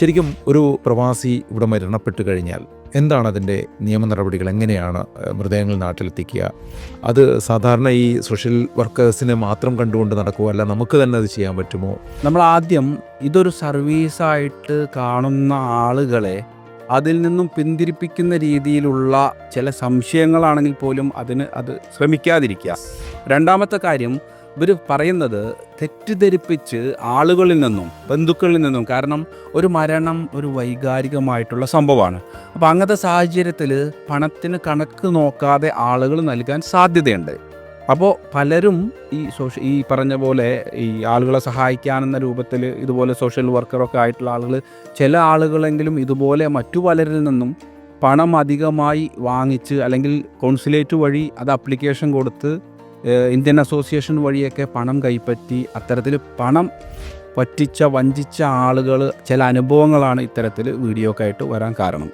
ശരിക്കും ഒരു പ്രവാസി ഇവിടെ മരണപ്പെട്ടു കഴിഞ്ഞാൽ എന്താണ് അതിന്റെ നിയമ നടപടികൾ? എങ്ങനെയാണ് മൃതദേഹങ്ങൾ നാട്ടിലെത്തിക്കുക? അത് സാധാരണ ഈ സോഷ്യൽ വർക്കേഴ്സിനെ മാത്രം കണ്ടുകൊണ്ട് നടക്കുക അല്ല നമുക്ക് തന്നെ അത് ചെയ്യാൻ പറ്റുമോ? നമ്മൾ ആദ്യം ഇതൊരു സർവീസായിട്ട് കാണുന്ന ആളുകളെ അതിൽ നിന്നും പിന്തിരിപ്പിക്കുന്ന രീതിയിലുള്ള ചില സംശയങ്ങളാണെങ്കിൽ പോലും അതിന് അത് ശ്രമിക്കാതിരിക്കുക. രണ്ടാമത്തെ കാര്യം ഇവർ പറയുന്നത് തെറ്റിദ്ധരിപ്പിച്ച് ആളുകളിൽ നിന്നും ബന്ധുക്കളിൽ നിന്നും കാരണം ഒരു മരണം ഒരു വൈകാരികമായിട്ടുള്ള സംഭവമാണ്. അപ്പോൾ അങ്ങനത്തെ സാഹചര്യത്തിൽ പണത്തിന് കണക്ക് നോക്കാതെ ആളുകൾ നൽകാൻ സാധ്യതയുണ്ട്. അപ്പോൾ പലരും ഈ സോഷ്യ ഈ പറഞ്ഞ പോലെ ഈ ആളുകളെ സഹായിക്കാനെന്ന രൂപത്തിൽ ഇതുപോലെ സോഷ്യൽ വർക്കറൊക്കെ ആയിട്ടുള്ള ആളുകൾ ചില ആളുകളെങ്കിലും ഇതുപോലെ മറ്റു പലരിൽ നിന്നും പണം അധികമായി വാങ്ങിച്ച് അല്ലെങ്കിൽ കോൺസുലേറ്റ് വഴി അത് അപ്ലിക്കേഷൻ കൊടുത്ത് ഇന്ത്യൻ അസോസിയേഷൻ വഴിയൊക്കെ പണം കൈപ്പറ്റി അത്തരത്തിൽ പണം പറ്റിച്ച വഞ്ചിച്ച ആളുകൾ ചില അനുഭവങ്ങളാണ് ഇത്തരത്തിൽ വീഡിയോ ഒക്കെ ആയിട്ട് വരാൻ കാരണം.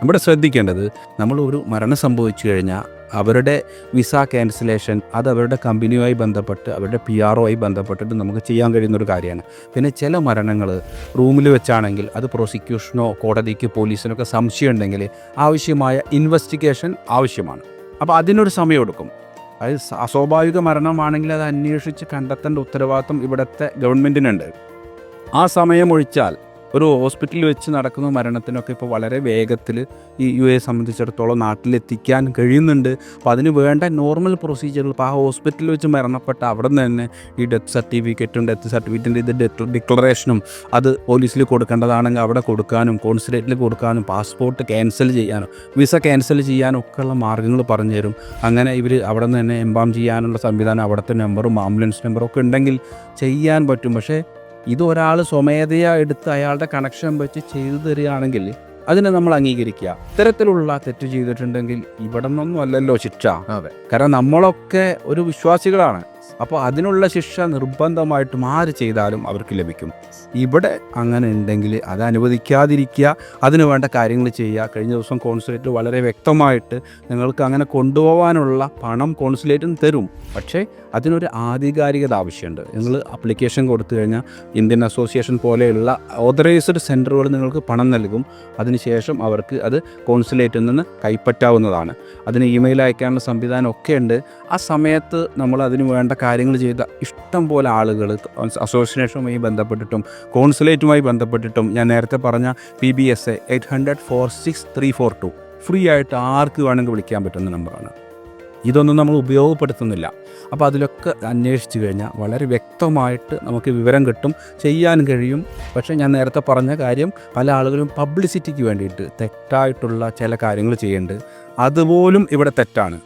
നമ്മുടെ ശ്രദ്ധിക്കേണ്ടത് നമ്മൾ ഒരു മരണം സംഭവിച്ചു കഴിഞ്ഞാൽ അവരുടെ വിസ ക്യാൻസലേഷൻ അത് അവരുടെ കമ്പനിയുമായി ബന്ധപ്പെട്ട് അവരുടെ പി ആർ ഒയി ബന്ധപ്പെട്ടിട്ട് നമുക്ക് ചെയ്യാൻ കഴിയുന്ന ഒരു കാര്യമാണ്. പിന്നെ ചില മരണങ്ങൾ റൂമിൽ വെച്ചാണെങ്കിൽ അത് പ്രോസിക്യൂഷനോ കോടതിക്ക് പോലീസിനൊക്കെ സംശയം ഉണ്ടെങ്കിൽ ആവശ്യമായ ഇൻവെസ്റ്റിഗേഷൻ ആവശ്യമാണ്. അപ്പോൾ അതിനൊരു സമയമെടുക്കും അത് അസ്വാഭാവിക മരണമാണെങ്കിൽ അത് അന്വേഷിച്ച് കണ്ടെത്തേണ്ട ഉത്തരവാദിത്വം ഇവിടുത്തെ ഗവൺമെന്റിനുണ്ട് ആ സമയം ഒഴിച്ചാൽ ഒരു ഹോസ്പിറ്റലിൽ വെച്ച് നടക്കുന്ന മരണത്തിനൊക്കെ ഇപ്പോൾ വളരെ വേഗത്തിൽ ഈ യു എ സംബന്ധിച്ചിടത്തോളം നാട്ടിലെത്തിക്കാൻ കഴിയുന്നുണ്ട്. അപ്പോൾ അതിന് വേണ്ട നോർമൽ പ്രൊസീജിയറുകൾ ഇപ്പോൾ ആ ഹോസ്പിറ്റലിൽ വെച്ച് മരണപ്പെട്ട അവിടെ നിന്ന് തന്നെ ഈ ഡെത്ത് സർട്ടിഫിക്കറ്റും ഡെത്ത് സർട്ടിഫിക്കറ്റിന്റെ ഇത് ഡെത്ത് ഡിക്ലറേഷനും അത് പോലീസിൽ കൊടുക്കേണ്ടതാണെങ്കിൽ അവിടെ കൊടുക്കാനും കോൺസുലേറ്റിൽ കൊടുക്കാനും പാസ്പോർട്ട് ക്യാൻസൽ ചെയ്യാനും വിസ ക്യാൻസൽ ചെയ്യാനും ഒക്കെയുള്ള മാർഗങ്ങൾ പറഞ്ഞു തരും. അങ്ങനെ ഇവർ അവിടെ നിന്ന് തന്നെ എംബാം ചെയ്യാനുള്ള സംവിധാനം അവിടുത്തെ നമ്പറും ആംബുലൻസ് നമ്പറും ഒക്കെ ഉണ്ടെങ്കിൽ ചെയ്യാൻ പറ്റും. പക്ഷേ ഇത് ഒരാൾ സ്വമേധയാ എടുത്ത് അയാളുടെ കണക്ഷൻ വെച്ച് ചെയ്തു തരികയാണെങ്കിൽ അതിനെ നമ്മൾ അംഗീകരിക്കുക. ഇത്തരത്തിലുള്ള തെറ്റ് ചെയ്തിട്ടുണ്ടെങ്കിൽ ഇവിടെ നിന്നൊന്നും അല്ലല്ലോ ശിക്ഷ. അതെ. കാരണം നമ്മളൊക്കെ ഒരു വിശ്വാസികളാണ്. അപ്പോൾ അതിനുള്ള ശിക്ഷ നിർബന്ധമായിട്ടും ആര് ചെയ്താലും അവർക്ക് ലഭിക്കും. ഇവിടെ അങ്ങനെ ഉണ്ടെങ്കിൽ അത് അനുവദിക്കാതിരിക്കുക അതിന് വേണ്ട കാര്യങ്ങൾ ചെയ്യുക. കഴിഞ്ഞ ദിവസം കോൺസുലേറ്റ് വളരെ വ്യക്തമായിട്ട് നിങ്ങൾക്ക് അങ്ങനെ കൊണ്ടുപോകാനുള്ള പണം കോൺസുലേറ്റിന് തരും. പക്ഷേ അതിനൊരു ആധികാരികത ആവശ്യമുണ്ട്. നിങ്ങൾ അപ്ലിക്കേഷൻ കൊടുത്തു കഴിഞ്ഞാൽ ഇന്ത്യൻ അസോസിയേഷൻ പോലെയുള്ള ഓതറൈസ്ഡ് സെന്ററുകൾ നിങ്ങൾക്ക് പണം നൽകും. അതിനുശേഷം അവർക്ക് അത് കോൺസുലേറ്റിൽ നിന്ന് കൈപ്പറ്റാവുന്നതാണ്. അതിന് ഇമെയിൽ അയക്കാനുള്ള സംവിധാനം ഒക്കെ ഉണ്ട്. ആ സമയത്ത് നമ്മൾ അതിന് വേണ്ട കാര്യങ്ങൾ ചെയ്ത ഇഷ്ടം പോലെ ആളുകൾ അസോസിയേഷനുമായി ബന്ധപ്പെട്ടിട്ടും കോൺസുലേറ്റുമായി ബന്ധപ്പെട്ടിട്ടും ഞാൻ നേരത്തെ പറഞ്ഞ P B S A eight hundred four six three four two free ആയിട്ട് ആർക്ക് വേണമെങ്കിൽ വിളിക്കാൻ പറ്റുന്ന നമ്പറാണ്. ഇതൊന്നും നമ്മൾ ഉപയോഗപ്പെടുത്തുന്നില്ല. അപ്പോൾ അതിലൊക്കെ അന്വേഷിച്ച് കഴിഞ്ഞാൽ വളരെ വ്യക്തമായിട്ട് നമുക്ക് വിവരം കിട്ടും ചെയ്യാൻ കഴിയും. പക്ഷേ ഞാൻ നേരത്തെ പറഞ്ഞ കാര്യം പല ആളുകളും പബ്ലിസിറ്റിക്ക് വേണ്ടിയിട്ട് തെറ്റായിട്ടുള്ള ചില കാര്യങ്ങൾ ചെയ്യുന്നുണ്ട് അതുപോലും ഇവിടെ തെറ്റാണ്.